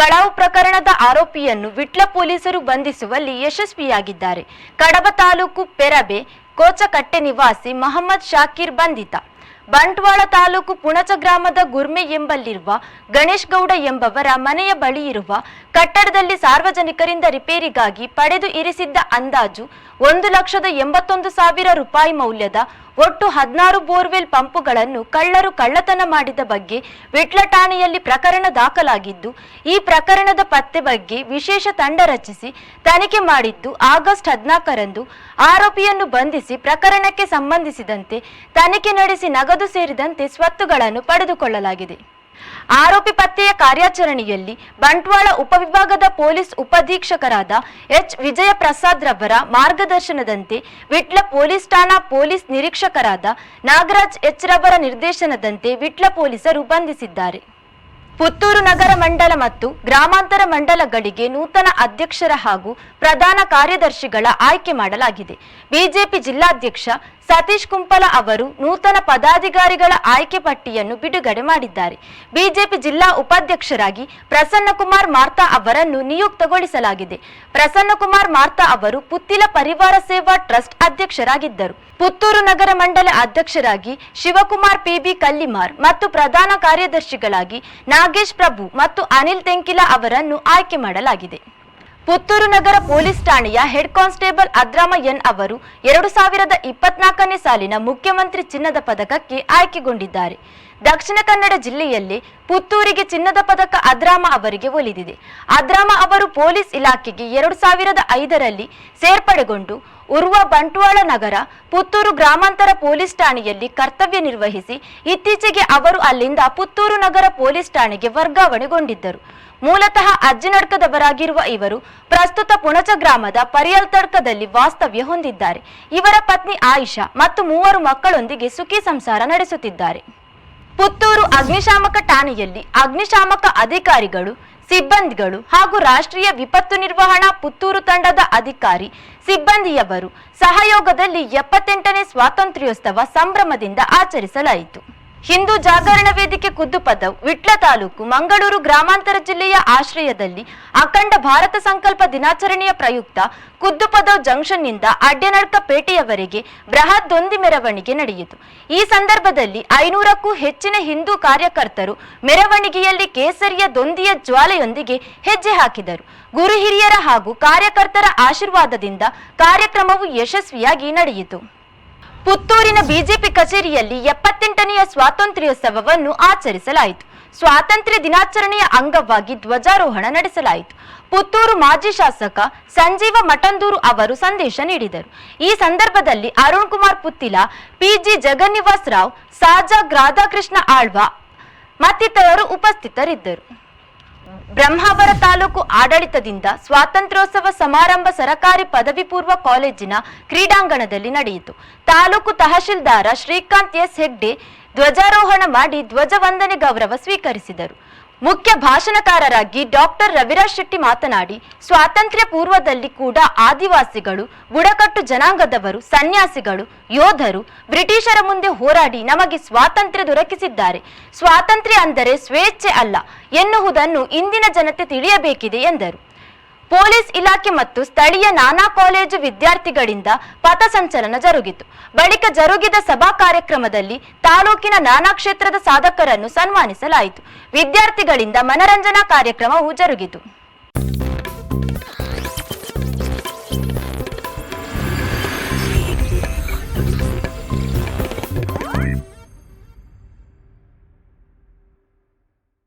ಕಳವು ಪ್ರಕರಣದ ಆರೋಪಿಯನ್ನು ವಿಟ್ಲ ಪೊಲೀಸರು ಬಂಧಿಸುವಲ್ಲಿ ಯಶಸ್ವಿಯಾಗಿದ್ದಾರೆ. ಕಡಬ ತಾಲೂಕು ಪೆರಬೆ, ಕೋಚಕಟ್ಟೆ ನಿವಾಸಿ ಮಹಮ್ಮದ್ ಶಾಕೀರ್ ಬಂಧಿತ. ಬಂಟ್ವಾಳ ತಾಲೂಕು ಪುಣಚ ಗ್ರಾಮದ ಗುರ್ಮೆ ಎಂಬಲ್ಲಿರುವ ಗಣೇಶ್ ಗೌಡ ಎಂಬವರ ಮನೆಯ ಬಳಿ ಇರುವ ಕಟ್ಟಡದಲ್ಲಿ ಸಾರ್ವಜನಿಕರಿಂದ ರಿಪೇರಿಗಾಗಿ ಪಡೆದು ಇರಿಸಿದ್ದ ಅಂದಾಜು ಒಂದು ಲಕ್ಷದ ಎಂಬತ್ತೊಂದು ಸಾವಿರ ರೂಪಾಯಿ ಮೌಲ್ಯದ ಒಟ್ಟು ಹದಿನಾರು ಬೋರ್ವೆಲ್ ಪಂಪುಗಳನ್ನು ಕಳ್ಳರು ಕಳ್ಳತನ ಮಾಡಿದ ಬಗ್ಗೆ ವಿಟ್ಲ ಠಾಣೆಯಲ್ಲಿ ಪ್ರಕರಣ ದಾಖಲಾಗಿದ್ದು, ಈ ಪ್ರಕರಣದ ಪತ್ತೆ ಬಗ್ಗೆ ವಿಶೇಷ ತಂಡ ರಚಿಸಿ, ತನಿಖೆ ಮಾಡಿದ್ದು ಆಗಸ್ಟ್ ಹದಿನಾಲ್ಕರಂದು. ಆರೋಪಿಯನ್ನು ಬಂಧಿಸಿ ಪ್ರಕರಣಕ್ಕೆ ಸಂಬಂಧಿಸಿದಂತೆ ತನಿಖೆ ನಡೆಸಿ ನಗದು ಸೇರಿದಂತೆ ಸ್ವತ್ತುಗಳನ್ನು ಪಡೆದುಕೊಳ್ಳಲಾಗಿದೆ. ಆರೋಪಿ ಪತ್ತೆಯ ಕಾರ್ಯಾಚರಣೆಯಲ್ಲಿ ಬಂಟ್ವಾಳ ಉಪವಿಭಾಗದ ಪೊಲೀಸ್ ಉಪಧೀಕ್ಷಕರಾದ ಎಚ್. ವಿಜಯ ಪ್ರಸಾದ್ ರವರ ಮಾರ್ಗದರ್ಶನದಂತೆ ವಿಟ್ಲ ಪೊಲೀಸ್ ಠಾಣಾ ಪೊಲೀಸ್ ನಿರೀಕ್ಷಕರಾದ ನಾಗರಾಜ್ ಎಚ್. ರವರ ನಿರ್ದೇಶನದಂತೆ ವಿಟ್ಲ ಪೊಲೀಸರು ಬಂಧಿಸಿದ್ದಾರೆ. ಪುತ್ತೂರು ನಗರ ಮಂಡಲ ಮತ್ತು ಗ್ರಾಮಾಂತರ ಮಂಡಲಗಳಿಗೆ ನೂತನ ಅಧ್ಯಕ್ಷರ ಹಾಗೂ ಪ್ರಧಾನ ಕಾರ್ಯದರ್ಶಿಗಳ ಆಯ್ಕೆ ಮಾಡಲಾಗಿದೆ. ಬಿಜೆಪಿ ಜಿಲ್ಲಾಧ್ಯಕ್ಷ ಸತೀಶ್ ಕುಂಪಲ ಅವರು ನೂತನ ಪದಾಧಿಕಾರಿಗಳ ಆಯ್ಕೆ ಪಟ್ಟಿಯನ್ನು ಬಿಡುಗಡೆ ಮಾಡಿದ್ದಾರೆ. ಬಿಜೆಪಿ ಜಿಲ್ಲಾ ಉಪಾಧ್ಯಕ್ಷರಾಗಿ ಪ್ರಸನ್ನಕುಮಾರ್ ಮಾರ್ತಾ ಅವರನ್ನು ನಿಯುಕ್ತಗೊಳಿಸಲಾಗಿದೆ. ಪ್ರಸನ್ನಕುಮಾರ್ ಮಾರ್ತಾ ಅವರು ಪುತ್ತಿಲ ಪರಿವಾರ ಸೇವಾ ಟ್ರಸ್ಟ್ ಅಧ್ಯಕ್ಷರಾಗಿದ್ದರು. ಪುತ್ತೂರು ನಗರ ಮಂಡಲ ಅಧ್ಯಕ್ಷರಾಗಿ ಶಿವಕುಮಾರ್ ಪಿಬಿ ಕಲ್ಲಿಮಾರ್ ಮತ್ತು ಪ್ರಧಾನ ಕಾರ್ಯದರ್ಶಿಗಳಾಗಿ ನಾಗೇಶ್ ಪ್ರಭು ಮತ್ತು ಅನಿಲ್ ತೆಂಕಿಲಾ ಅವರನ್ನು ಆಯ್ಕೆ ಮಾಡಲಾಗಿದೆ. ಪುತ್ತೂರು ನಗರ ಪೊಲೀಸ್ ಠಾಣೆಯ ಹೆಡ್ ಕಾನ್ಸ್ಟೇಬಲ್ ಅದ್ರಾಮ ಎನ್ ಅವರು ಎರಡು ಸಾವಿರದ ಇಪ್ಪತ್ನಾಲ್ಕನೇ ಸಾಲಿನ ಮುಖ್ಯಮಂತ್ರಿ ಚಿನ್ನದ ಪದಕಕ್ಕೆ ಆಯ್ಕೆಗೊಂಡಿದ್ದಾರೆ. ದಕ್ಷಿಣ ಕನ್ನಡ ಜಿಲ್ಲೆಯಲ್ಲಿ ಪುತ್ತೂರಿಗೆ ಚಿನ್ನದ ಪದಕ ಅದ್ರಾಮ ಅವರಿಗೆ ಒಲಿದಿದೆ. ಅದ್ರಾಮ ಅವರು ಪೊಲೀಸ್ ಇಲಾಖೆಗೆ ಎರಡು ಸಾವಿರದ ಐದರಲ್ಲಿ ಸೇರ್ಪಡೆಗೊಂಡು ಉರ್ವ ಬಂಟ್ವಾಳ ನಗರ ಪುತ್ತೂರು ಗ್ರಾಮಾಂತರ ಪೊಲೀಸ್ ಠಾಣೆಯಲ್ಲಿ ಕರ್ತವ್ಯ ನಿರ್ವಹಿಸಿ ಇತ್ತೀಚೆಗೆ ಅವರು ಅಲ್ಲಿಂದ ಪುತ್ತೂರು ನಗರ ಪೊಲೀಸ್ ಠಾಣೆಗೆ ವರ್ಗಾವಣೆಗೊಂಡಿದ್ದರು. ಮೂಲತಃ ಅಜ್ಜಿನಡ್ಕದವರಾಗಿರುವ ಇವರು ಪ್ರಸ್ತುತ ಪುಣಚ ಗ್ರಾಮದ ಪರಿಯಲ್ತಡ್ಕದಲ್ಲಿ ವಾಸ್ತವ್ಯ ಹೊಂದಿದ್ದಾರೆ. ಇವರ ಪತ್ನಿ ಆಯಿಷಾ ಮತ್ತು ಮೂವರು ಮಕ್ಕಳೊಂದಿಗೆ ಸುಖಿ ಸಂಸಾರ ನಡೆಸುತ್ತಿದ್ದಾರೆ. ಪುತ್ತೂರು ಅಗ್ನಿಶಾಮಕ ಠಾಣೆಯಲ್ಲಿ ಅಗ್ನಿಶಾಮಕ ಅಧಿಕಾರಿಗಳು, ಸಿಬ್ಬಂದಿಗಳು ಹಾಗೂ ರಾಷ್ಟ್ರೀಯ ವಿಪತ್ತು ನಿರ್ವಹಣಾ ಪುತ್ತೂರು ತಂಡದ ಅಧಿಕಾರಿ, ಸಿಬ್ಬಂದಿಯವರು ಸಹಯೋಗದಲ್ಲಿ ಎಪ್ಪತ್ತೆಂಟನೇ ಸ್ವಾತಂತ್ರ್ಯೋತ್ಸವ ಸಂಭ್ರಮದಿಂದ ಆಚರಿಸಲಾಯಿತು. ಹಿಂದೂ ಜಾಗರಣ ವೇದಿಕೆ ಕುದ್ದುಪದವ್ ವಿಟ್ಲ ತಾಲೂಕು, ಮಂಗಳೂರು ಗ್ರಾಮಾಂತರ ಜಿಲ್ಲೆಯ ಆಶ್ರಯದಲ್ಲಿ ಅಖಂಡ ಭಾರತ ಸಂಕಲ್ಪ ದಿನಾಚರಣೆಯ ಪ್ರಯುಕ್ತ ಕುದ್ದುಪದವ್ ಜಂಕ್ಷನ್ನಿಂದ ಅಡ್ಡನಡ್ಕ ಪೇಟೆಯವರೆಗೆ ಬೃಹತ್ ದೊಂದಿ ಮೆರವಣಿಗೆ ನಡೆಯಿತು. ಈ ಸಂದರ್ಭದಲ್ಲಿ ಐನೂರಕ್ಕೂ ಹೆಚ್ಚಿನ ಹಿಂದೂ ಕಾರ್ಯಕರ್ತರು ಮೆರವಣಿಗೆಯಲ್ಲಿ ಕೇಸರಿಯ ದೊಂದಿಯ ಜ್ವಾಲೆಯೊಂದಿಗೆ ಹೆಜ್ಜೆ ಹಾಕಿದರು. ಗುರು ಹಿರಿಯರ ಹಾಗೂ ಕಾರ್ಯಕರ್ತರ ಆಶೀರ್ವಾದದಿಂದ ಕಾರ್ಯಕ್ರಮವು ಯಶಸ್ವಿಯಾಗಿ ನಡೆಯಿತು. ಪುತ್ತೂರಿನ ಬಿಜೆಪಿ ಕಚೇರಿಯಲ್ಲಿ ಎಪ್ಪತ್ತೆಂಟನೆಯ ಸ್ವಾತಂತ್ರ್ಯೋತ್ಸವವನ್ನು ಆಚರಿಸಲಾಯಿತು. ಸ್ವಾತಂತ್ರ್ಯ ದಿನಾಚರಣೆಯ ಅಂಗವಾಗಿ ಧ್ವಜಾರೋಹಣ ನಡೆಸಲಾಯಿತು. ಪುತ್ತೂರು ಮಾಜಿ ಶಾಸಕ ಸಂಜೀವ ಮಠಂದೂರು ಅವರು ಸಂದೇಶ ನೀಡಿದರು. ಈ ಸಂದರ್ಭದಲ್ಲಿ ಅರುಣ್ ಕುಮಾರ್ ಪುತ್ತಿಲ, ಪಿಜಿ ಜಗನ್ನಿವಾಸ್ ರಾವ್ ಸಾಜಾಗ್ ರಾಧಾಕೃಷ್ಣ ಆಳ್ವ ಮತ್ತಿತರರು ಉಪಸ್ಥಿತರಿದ್ದರು. ಬ್ರಹ್ಮಾವರ ತಾಲೂಕು ಆಡಳಿತದಿಂದ ಸ್ವಾತಂತ್ರ್ಯೋತ್ಸವ ಸಮಾರಂಭ ಸರಕಾರಿ ಪದವಿ ಪೂರ್ವ ಕಾಲೇಜಿನ ಕ್ರೀಡಾಂಗಣದಲ್ಲಿ ನಡೆಯಿತು. ತಾಲೂಕು ತಹಶೀಲ್ದಾರ ಶ್ರೀಕಾಂತ್ ಎಸ್ ಹೆಗ್ಡೆ ಧ್ವಜಾರೋಹಣ ಮಾಡಿ ಧ್ವಜವಂದನೆ ಗೌರವ ಸ್ವೀಕರಿಸಿದರು. ಮುಖ್ಯ ಭಾಷಣಕಾರರಾಗಿ ಡಾಕ್ಟರ್ ರವಿರಾಜ್ ಶೆಟ್ಟಿ ಮಾತನಾಡಿ ಸ್ವಾತಂತ್ರ್ಯ ಪೂರ್ವದಲ್ಲಿ ಕೂಡ ಆದಿವಾಸಿಗಳು, ಬುಡಕಟ್ಟು ಜನಾಂಗದವರು, ಸನ್ಯಾಸಿಗಳು, ಯೋಧರು, ಬ್ರಿಟಿಷರ ಮುಂದೆ ಹೋರಾಡಿ ನಮಗೆ ಸ್ವಾತಂತ್ರ್ಯ ದೊರಕಿಸಿದ್ದಾರೆ. ಸ್ವಾತಂತ್ರ್ಯ ಅಂದರೆ ಸ್ವೇಚ್ಛೆ ಅಲ್ಲ, ಎನ್ನುವುದನ್ನು ಇಂದಿನ ಜನತೆ ತಿಳಿಯಬೇಕಿದೆ ಎಂದರು. ಪೊಲೀಸ್ ಇಲಾಖೆ ಮತ್ತು ಸ್ಥಳೀಯ ನಾನಾ ಕಾಲೇಜು ವಿದ್ಯಾರ್ಥಿಗಳಿಂದ ಪಥಸಂಚಲನ ಜರುಗಿತು. ಬಳಿಕ ಜರುಗಿದ ಸಭಾ ಕಾರ್ಯಕ್ರಮದಲ್ಲಿ ತಾಲೂಕಿನ ನಾನಾ ಕ್ಷೇತ್ರದ ಸಾಧಕರನ್ನು ಸನ್ಮಾನಿಸಲಾಯಿತು. ವಿದ್ಯಾರ್ಥಿಗಳಿಂದ ಮನರಂಜನಾ ಕಾರ್ಯಕ್ರಮವು ಜರುಗಿತು.